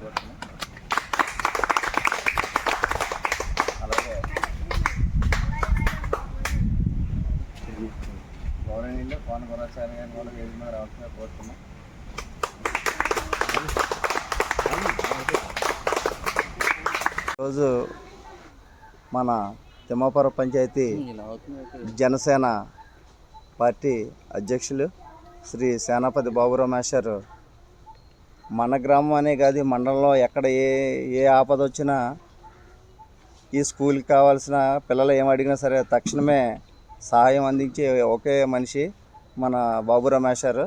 కోరుతున్నాం అలాగే. గౌరవనీయులు పవన్ గురాచార్య గారిని కూడా వేదిక మీద రావాల్సిందిగా కోరుతున్నాం రోజు మన తిమ్మాపురం పంచాయతీ జనసేన పార్టీ అధ్యక్షులు శ్రీ సేనాపతి బాబు రమేశ్వర్ మన గ్రామం అనే కాదు మండలంలో ఎక్కడ ఏ ఏ ఆపద వచ్చినా ఈ స్కూల్కి కావాల్సిన పిల్లలు ఏం అడిగినా సరే తక్షణమే సహాయం అందించే ఒకే మనిషి మన బాబు రమేష్ గారు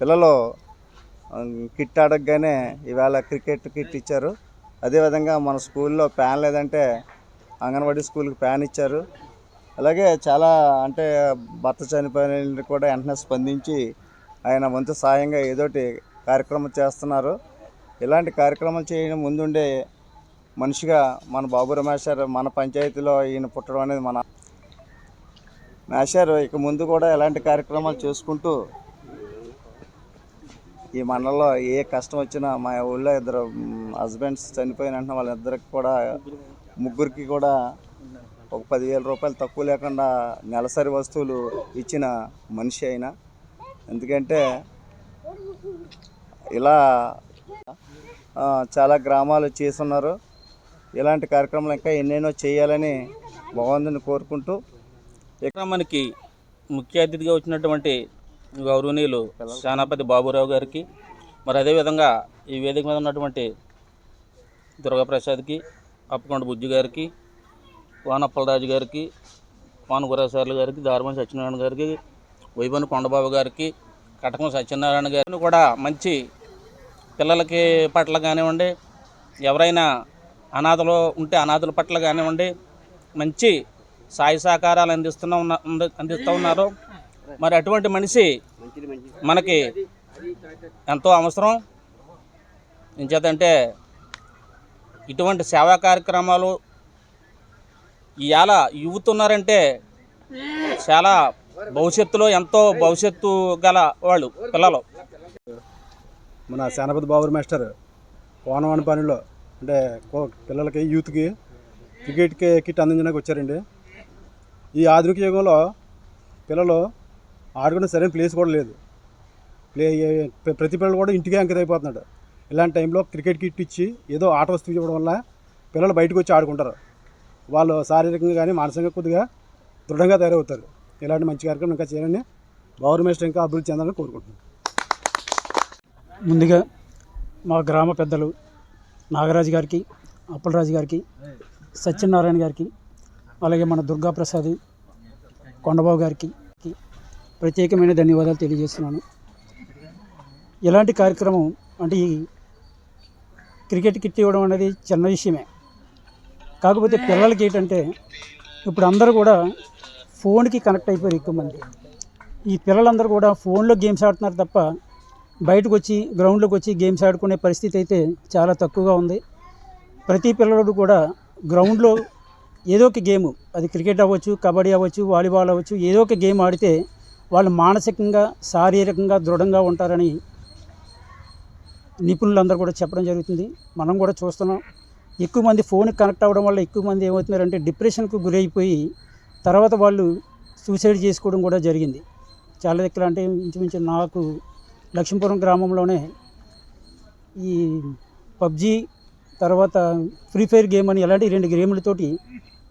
పిల్లలు కిట్ అడగగానే ఈవేళ క్రికెట్ కిట్ ఇచ్చారు. అదేవిధంగా మన స్కూల్లో ఫ్యాన్ లేదంటే అంగన్వాడీ స్కూల్కి ఫ్యాన్ ఇచ్చారు. అలాగే చాలా అంటే భర్త చనిపోయిన కూడా వెంటనే స్పందించి ఆయన వంతు సాయంగా ఏదోటి కార్యక్రమం చేస్తున్నారు. ఇలాంటి కార్యక్రమాలు చేయడం ముందుండే మనిషిగా మన బాబు రమేష్ గారు మన పంచాయతీలో ఈయన పుట్టడం అనేది మన మేషారు ఇక ముందు కూడా ఎలాంటి కార్యక్రమాలు చేసుకుంటూ ఈ మండలంలో ఏ కష్టం వచ్చినా మా ఊళ్ళో ఇద్దరు హస్బెండ్స్ చనిపోయిన వెంటనే వాళ్ళిద్దరికి కూడా ముగ్గురికి కూడా ఒక పదివేల రూపాయలు తక్కువ లేకుండా నెలసరి వస్తువులు ఇచ్చిన మనిషి అయినా ఎందుకంటే ఇలా చాలా గ్రామాలు చేస్తున్నారు. ఇలాంటి కార్యక్రమాలు ఇంకా ఎన్నెన్నో చేయాలని భగవంతుని కోరుకుంటూ ఇక్కడ మనకి ముఖ్య అతిథిగా వచ్చినటువంటి గౌరవనీయులు సేనాపతి బాబురావు గారికి మరి అదేవిధంగా ఈ వేదిక మీద ఉన్నటువంటి దుర్గాప్రసాద్కి అప్పకొండ బుజ్జి గారికి వానప్పలరాజు గారికి వాన గురాసార్లు గారికి దారుమణి సత్యనారాయణ గారికి వైభవని కొండబాబు గారికి కటకం సత్యనారాయణ గారిని కూడా మంచి పిల్లలకి పట్ల కానివ్వండి ఎవరైనా అనాథలు ఉంటే అనాథల పట్ల కానివ్వండి మంచి సాయి సహకారాలు అందిస్తున్న ఉన్న అంది- అందిస్తూ ఉన్నారు. మరి అటువంటి మనిషి మనకి ఎంతో అవసరం. ఇంచేతంటే ఇటువంటి సేవా కార్యక్రమాలు ఇవాళ యూత్ ఉన్నారంటే చాలా భవిష్యత్తులో ఎంతో భవిష్యత్తు గల వాళ్ళు పిల్లలు. మన సేనపతి బాబు మాస్టర్ కోనవాణి పనిలో అంటే కో- పిల్లలకి యూత్కి క్రికెట్కి కిట్ అందించడానికి వచ్చారండి. ఈ ఆధునిక యుగంలో పిల్లలు ఆడుకునే సరైన ప్లేస్ కూడా లేదు. ప్లే ప్రతి పిల్లలు కూడా ఇంటికే అంకితం అయిపోతున్నాడు ఇలాంటి టైంలో క్రికెట్ కిట్ ఇచ్చి ఏదో ఆట వస్తువు ఇవ్వడం వల్ల పిల్లలు బయటకు వచ్చి ఆడుకుంటారు. వాళ్ళు శారీరకంగా కానీ మానసికంగా కొద్దిగా దృఢంగా తయారవుతారు. ఇలాంటి మంచి కార్యక్రమం ఇంకా చేయాలని బాబు ఇంకా అభివృద్ధి చెందాలని కోరుకుంటున్నాను ముందుగా మా గ్రామ పెద్దలు నాగరాజు గారికి అప్పలరాజు గారికి సత్యనారాయణ గారికి అలాగే మన దుర్గాప్రసాద్ కొండబాబు గారికి ప్రత్యేకమైన ధన్యవాదాలు తెలియజేస్తున్నాను. ఇలాంటి కార్యక్రమం అంటే ఈ క్రికెట్ కిట్ ఇవ్వడం అనేది చిన్న విషయమే. కాకపోతే పిల్లలకి ఏంటంటే ఇప్పుడు అందరూ కూడా ఫోన్కి కనెక్ట్ అయిపోయారు ఎక్కువ మంది. ఈ పిల్లలందరూ కూడా ఫోన్లో గేమ్స్ ఆడుతున్నారు తప్ప బయటకు వచ్చి గ్రౌండ్లోకి వచ్చి గేమ్స్ ఆడుకునే పరిస్థితి అయితే చాలా తక్కువగా ఉంది. ప్రతి పిల్లడు కూడా గ్రౌండ్లో ఏదో ఒక గేమ్ అది క్రికెట్ అవ్వచ్చు కబడ్డీ అవ్వచ్చు వాలీబాల్ అవ్వచ్చు ఏదో ఒక గేమ్ ఆడితే వాళ్ళు మానసికంగా శారీరకంగా దృఢంగా ఉంటారని నిపుణులందరూ కూడా చెప్పడం జరుగుతుంది. మనం కూడా చూస్తున్నాం. ఎక్కువ మంది ఫోన్కి కనెక్ట్ అవ్వడం వల్ల ఎక్కువ మంది ఏమవుతున్నారంటే డిప్రెషన్కు గురైపోయి తర్వాత వాళ్ళు సూసైడ్ చేసుకోవడం కూడా జరిగింది. చాలా దగ్గర అంటే ఇంచుమించు నాకు లక్ష్మీపురం గ్రామంలోనే ఈ పబ్జి తర్వాత ఫ్రీ ఫైర్ గేమ్ అని ఇలాంటి రెండు గేములతోటి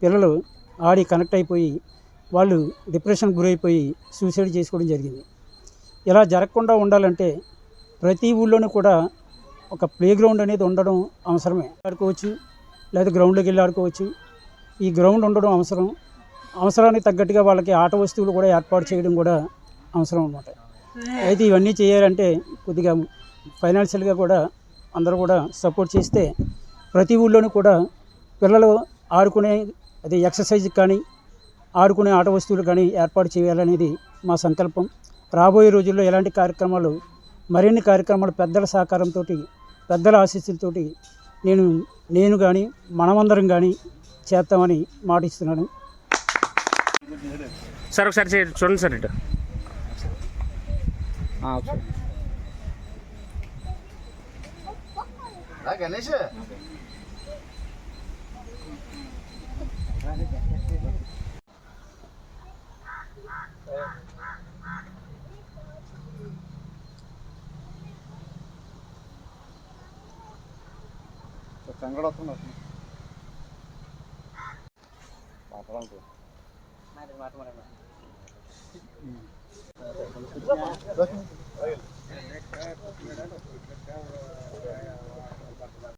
పిల్లలు ఆడి కనెక్ట్ అయిపోయి వాళ్ళు డిప్రెషన్ గురైపోయి సూసైడ్ చేసుకోవడం జరిగింది. ఇలా జరగకుండా ఉండాలంటే ప్రతి ఊళ్ళోనూ కూడా ఒక ప్లే గ్రౌండ్ అనేది ఉండడం అవసరమే. ఆడుకోవచ్చు లేదా గ్రౌండ్లోకి వెళ్ళి ఆడుకోవచ్చు. ఈ గ్రౌండ్ ఉండడం అవసరం. అవసరానికి తగ్గట్టుగా వాళ్ళకి ఆట వస్తువులు కూడా ఏర్పాటు చేయడం కూడా అవసరం అన్నమాట. అయితే ఇవన్నీ చేయాలంటే కొద్దిగా ఫైనాన్షియల్గా కూడా అందరూ కూడా సపోర్ట్ చేస్తే ప్రతి ఊళ్ళోనూ కూడా పిల్లలు ఆడుకునే అది ఎక్సర్సైజ్ కానీ ఆడుకునే ఆట వస్తువులు కానీ ఏర్పాటు చేయాలనేది మా సంకల్పం. రాబోయే రోజుల్లో ఎలాంటి కార్యక్రమాలు మరిన్ని కార్యక్రమాలు పెద్దల సహకారంతో పెద్దల ఆశీస్సులతో నేను నేను కానీ మనమందరం కానీ చేస్తామని మాటిస్తున్నాను. సార్ ఒకసారి చూడండి సార్ ఇటు గణేష్ సంగడొస్తుంది పాపడానికి Thank you.